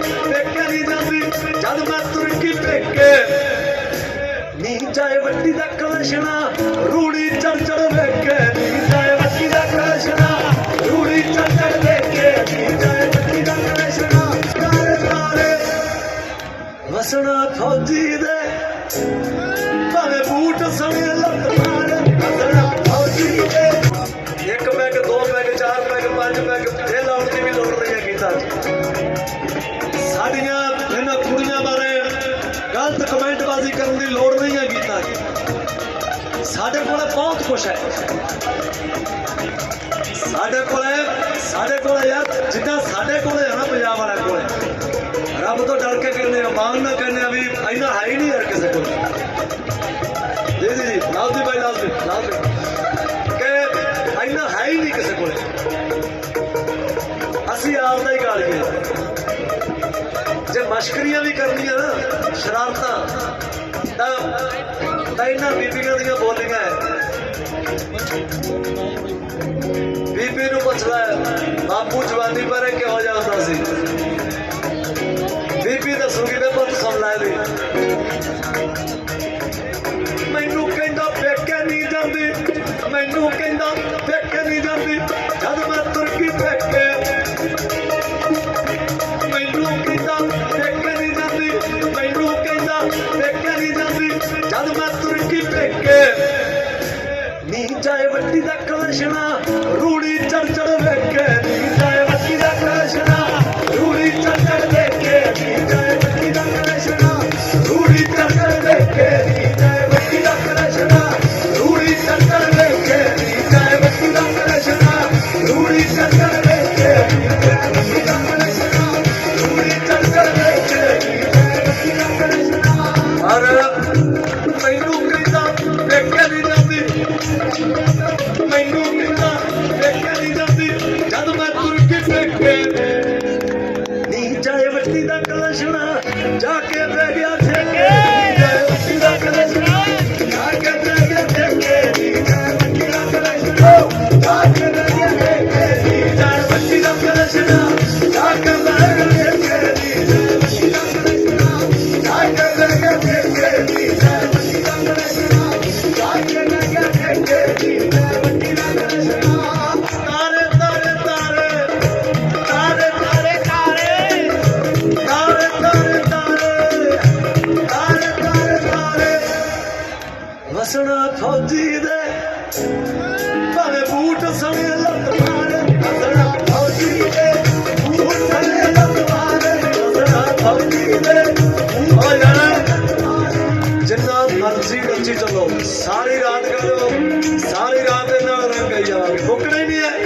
ਪੇਕੇ ਨਹੀਂ ਜਾਂਦੀ ਜਦ ਮੈਂ ਤੁਰ ਕੇ ਪੇਕੇ। ਨੀ ਜਾਏ ਵੱਡੀ ਦਾ ਕਲਸ਼ਣਾ, ਰੂੜੀ ਚੜ ਚੜ ਵੇਖੇ। ਨੀ ਜਾਏ ਵੱਡੀ ਦਾ ਕਲਸ਼ਣਾ, ਰੂੜੀ ਚੜ ਚੜ ਵੇਖੇ। ਨੀ ਜਾਏ ਵੱਡੀ ਦਾ ਕਲਸ਼ਣਾ ਕਾਰੇ ਕਾਰੇ ਵਸਣਾ ਫੌਜੀ ਦੇ, ਭਾਵੇਂ ਬੂਟ ਸਣੇ ਸਾਡੀਆਂ ਇਹਨਾਂ ਕੁੜੀਆਂ ਬਾਰੇ ਗਲਤ ਕਮੈਂਟਬਾਜ਼ੀ ਕਰਨ ਦੀ ਲੋੜ ਨਹੀਂ ਹੈ ਗੀਤਾ ਜੀ ਸਾਡੇ ਕੋਲ ਬਹੁਤ ਕੁਝ ਹੈ। ਸਾਡੇ ਕੋਲ ਸਾਡੇ ਕੋਲ ਯਾਰ, ਜਿੱਦਾਂ ਸਾਡੇ ਕੋਲੇ ਹੈ ਨਾ ਪੰਜਾਬ ਵਾਲਿਆਂ ਕੋਲ, ਰੱਬ ਤੋਂ ਡਰ ਕੇ ਕਹਿੰਦੇ ਆ ਮਾਨ ਨਾ ਕਹਿੰਦੇ ਆ ਵੀ ਇੰਨਾ ਹੈ ਹੀ ਨਹੀਂ ਯਾਰ ਕਿਸੇ ਕੋਲ। ਜੀ ਜੀ ਜੀ ਲਾਜ਼ਮੀ ਭਾਈ ਲਾਜ਼ਮੀ ਲਾਜ਼ਮੀ ਕਿ ਇੰਨਾ ਹੈ ਹੀ ਨਹੀਂ ਕਿਸੇ ਕੋਲ। ਅਸੀਂ ਆਪ ਜੇ ਮਸ਼ਕਰੀਆਂ ਵੀ ਕਰਨੀਆਂ ਨਾ, ਸ਼ਰਾਰਤਾਂ, ਤਾਂ ਤਾਂ ਇਹਨਾਂ ਬੀਬੀਆਂ ਦੀਆਂ ਬੋਲੀਆਂ ਬੀਬੀ ਨੂੰ ਪੁੱਛਦਾ ਬਾਪੂ, ਜਵਾਨੀ ਪਰ ਕਿਹੋ ਜਿਹਾ ਹੁੰਦਾ ਸੀ? ਬੀਬੀ ਦੱਸੂਗੀ ਤੇ ਪੁੱਤ ਸੁਣ ਲੈ ਮੈਨੂੰ ਜਾਂਦੀ, ਜਦ ਮੈਂ ਤੁਰਕੀ ਪੇਕੇ। ਨੀ ਜਾਏ ਵੱਡੀ ਦਾ ਕਲਸ਼ਣਾ, ਰੂੜੀ ਚੜ ਚੜ ਵੇਖੇ। ਨੀ ਨੀ ਦਾ ਕਲਸ਼ਣਾ ਜਾ ਕੇ ਬਹਿ ਗਿਆ ਠੇਕੇ ਵਸਣਾ ਦੇ ਭਾਵੇਂ ਬੂਟ ਸਣੇ ਲੱਤ ਮਾਰੇ ਵਸਣਾ ਫੌਜੀ ਦੇ ਬੂਟ ਸਣੇ ਲੱਤ ਮਾਰੇ ਵਸਣਾ ਫੌਜੀ ਦੇ ਓ ਯਾਰ ਜਿੰਨਾ ਮਰਜ਼ੀ ਨੱਚੀ ਚੱਲੋ। ਸਾਰੀ ਰਾਤ ਕਰੋ। ਸਾਰੀ ਰਾਤ ਦੇ ਨਾਲ ਰੰਗ ਗਈ ਜਾਵਾਂਗੇ ਮੁੱਕਣਾ ਹੀ ਨਹੀਂ ਹੈ।